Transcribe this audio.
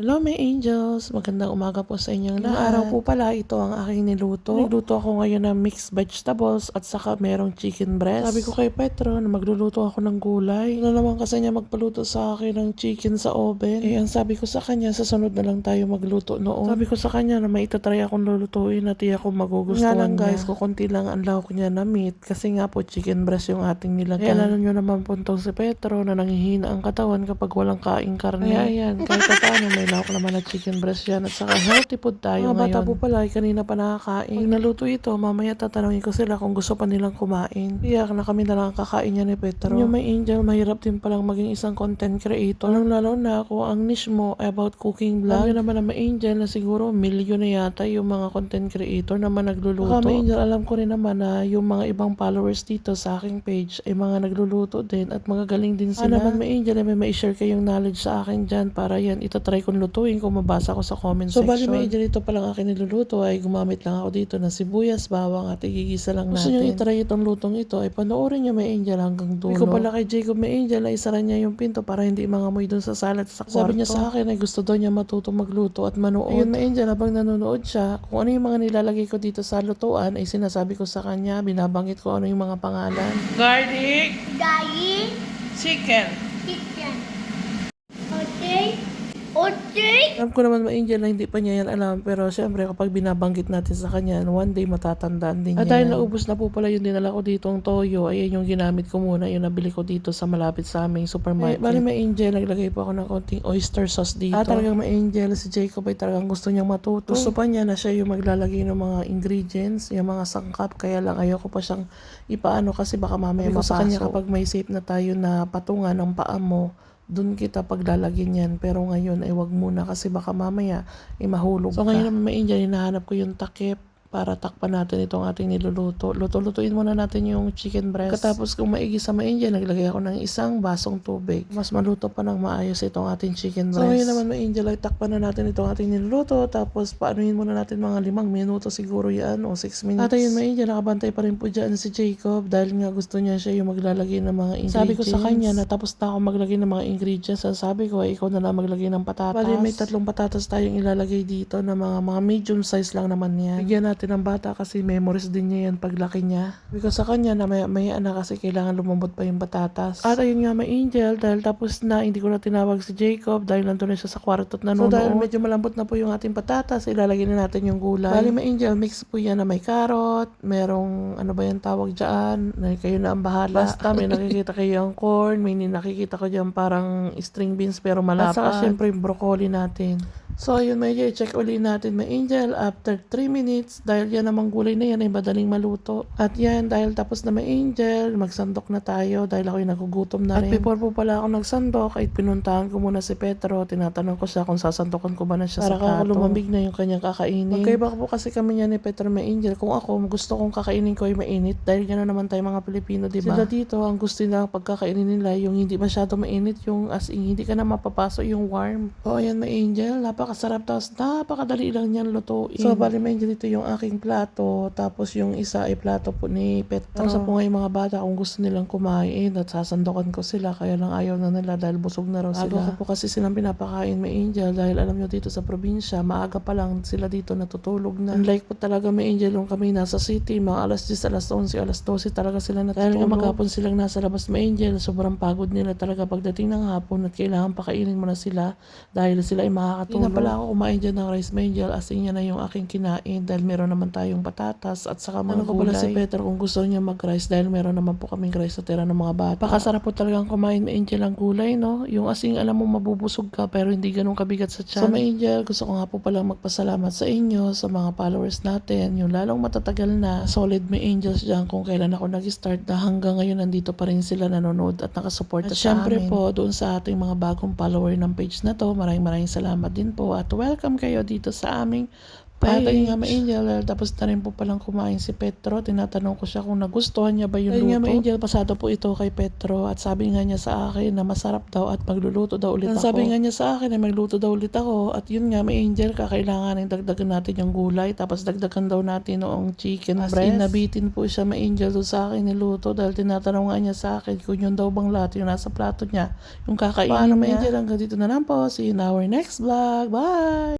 Hello, my angels! Magandang umaga po sa inyong lahat. araw po pala, ito ang aking niluto. Nagluto ako ngayon ng mixed vegetables at saka merong chicken breast. Sabi ko kay Petro na magluluto ako ng gulay. Ano naman kasi niya magpaluto sa akin ng chicken sa oven. Eh, ang sabi ko sa kanya, sa sunod na lang tayo magluto noon. Sabi ko sa kanya na may itatry akong lulutuin at iya akong magugustuhan Nga lang guys, ko konti lang ang lahok niya na meat kasi nga po chicken breast yung ating nilagyan. Eh, alam nyo naman po si Petro na nangihina ang katawan kapag walang kaing karne. Kaya ayan, kahit pa paano may lahok naman na chicken breast yan at saka healthy food tayo Mga bata po pala, kanina pa nakakain. Pag naluto ito, mamaya tatanungin ko sila kung gusto pa nilang kumain. Iyak na kami na lang kakain niya ni Petro. Yung may angel, mahirap din palang maging isang content creator. Lalo lalo na kung ang niche mo about cooking vlog. Alam naman na may angel na siguro milyon na yata yung mga content creator naman nagluluto. Baka may angel, alam ko rin naman na yung mga ibang followers dito sa aking page ay mga nagluluto din at magagaling din sila. Ah, naman may angel, ay may ma-share kayong knowledge sa akin dyan para yan itatry kong lutuin kung mabasa ko sa comment so, section. So, bali may angel, ito palang akin niluluto ay gumamit lang ako dito ng sibuyas, bawang at igigisa lang natin. Gusto nyo itry itong lutong ito ay panoorin nyo may angel hanggang dulo. Ikaw pala kay Jacob may angel ay isara niya yung pinto para hindi mangamoy dun sa salat sa kwarto. Sabi niya sa akin ay gusto daw niya matuto magluto at manood. Ayun may angel habang nanonood siya, kung ano yung mga nilalagay ko dito sa lutuan ay sinasabi ko sa kanya, binabanggit ko ano yung mga pangalan. Garlic, Dai, chicken, chicken. Okay. Okay. Alam ko naman ma-angel na hindi pa niya yan alam pero syempre kapag binabanggit natin sa kanya one day matatandaan din niya. At dahil naubos na po pala yung dinala ko dito ang toyo ayan yung ginamit ko muna yung nabili ko dito sa malapit sa aming supermarket. Eh, bali ma-angel naglagay po ako ng konting oyster sauce dito. At talagang ma-angel si Jacob ay talagang gusto niyang matuto. Gusto pa niya na siya yung maglalagay ng mga ingredients, yung mga sangkap kaya lang ayoko pa siyang ipaano kasi baka mamaya mapasok. sa kanya kapag may safe na tayo na patungan ng paa mo dun kita paglalagyan yan. Pero ngayon ay wag muna kasi baka mamaya ay mahulog So ngayon naman may Indian, hinahanap ko yung takip para takpan natin itong ating niluluto. Luto-lutuin muna natin yung chicken breast. Katapos kung maigi sa maindia, naglagay ako ng isang basong tubig. Mas maluto pa ng maayos itong ating chicken breast. So ngayon naman maindia, like, takpan na natin itong ating niluluto. Tapos paanuhin muna natin mga limang minuto siguro yan o 6 minutes. At ayun maindia, nakabantay pa rin po dyan si Jacob dahil nga gusto niya siya yung maglalagay ng mga ingredients. Sabi ko sa kanya na tapos na ako maglagay ng mga ingredients. So, sabi ko ay ikaw na lang maglagay ng patatas. Bali may tatlong patatas tayong ilalagay dito na mga mga medium size lang naman yan. Bigyan natin ng bata kasi memories din niya yan paglaki niya. Because sa kanya na may, may na kasi kailangan lumambot pa yung patatas. At ayun nga may angel dahil tapos na hindi ko na tinawag si Jacob dahil nandun na siya sa kwarto at nanonood. So dahil medyo malambot na po yung ating patatas, ilalagay na natin yung gulay. Bali may angel, mix po yan na may carrot, merong ano ba yung tawag dyan, na kayo na ang bahala. Basta may nakikita kayo yung corn, may nakikita ko dyan parang string beans pero malapad. At saka syempre yung broccoli natin. So, ayun, may check uli natin, may angel, after 3 minutes, dahil yan namang gulay na yan ay madaling maluto. At yan, dahil tapos na may angel, magsandok na tayo, dahil ako yung nagugutom na rin. At before po pala ako nagsandok, ay pinuntahan ko muna si Petro, tinatanong ko siya kung sasandokan ko ba na siya Para sa plato. Para lumamig na yung kanyang kakainin. Magkaiba po kasi kami niya ni Petro may angel. Kung ako, gusto kong kakainin ko ay mainit, dahil gano'n naman tayo mga Pilipino, di ba? Sila dito, ang gusto nila pagkakainin nila, yung hindi masyado mainit, yung as in, hindi ka na mapapasok yung warm. O, ayan, may angel, napakasarap, tapos napakadali lang niyan lutuin. So, bali may dito yung aking plato, tapos yung isa ay plato po ni Petro. Tapos po nga yung mga bata, kung gusto nilang kumain at sasandokan ko sila, kaya lang ayaw na nila dahil busog na raw sila. Aga ko po kasi silang pinapakain may angel dahil alam nyo dito sa probinsya, maaga pa lang sila dito natutulog na. Unlike po talaga may angel yung kami nasa city, mga alas 10, alas 11, alas 12 talaga sila natutulog. Dahil nga maghapon silang nasa labas may angel, sobrang pagod nila talaga pagdating ng hapon at kailangan pakainin mo na sila dahil sila ay makakatulog. Na pala ako kumain dyan ng rice angel as in yan na yung aking kinain dahil meron naman tayong patatas at saka mga ano ko pala si Peter kung gusto niya mag-rice dahil meron naman po kaming rice sa tira ng mga bata. Pakasarap po talagang kumain may angel ang gulay, no? Yung asing alam mo mabubusog ka pero hindi ganun kabigat sa tiyan. So may angel, gusto ko nga po palang magpasalamat sa inyo, sa mga followers natin, yung lalong matatagal na solid may angels dyan kung kailan ako nag-start na hanggang ngayon nandito pa rin sila nanonood at nakasuporta sa syempre amin. po doon sa ating mga bagong follower ng page na to, maraming maraming salamat din po at welcome kayo dito sa aming At ayun nga, ma-angel, tapos na rin po palang kumain si Petro. Tinatanong ko siya kung nagustuhan niya ba yung luto. Ayun nga, ma-angel, pasado po ito kay Petro. At sabi nga niya sa akin na masarap daw at magluluto daw ulit ako. Sabi nga niya sa akin na magluto daw ulit ako. At yun nga, ma-angel, kakailangan dagdagan natin yung gulay. Tapos dagdagan daw natin noong chicken As breast. in, nabitin po siya, ma-angel, doon sa akin niluto. Dahil tinatanong nga niya sa akin kung yun daw bang lahat yung nasa plato niya. Yung kakainin Paano, niya. ma-angel, hanggang dito na lang po. See you in our next vlog. Bye!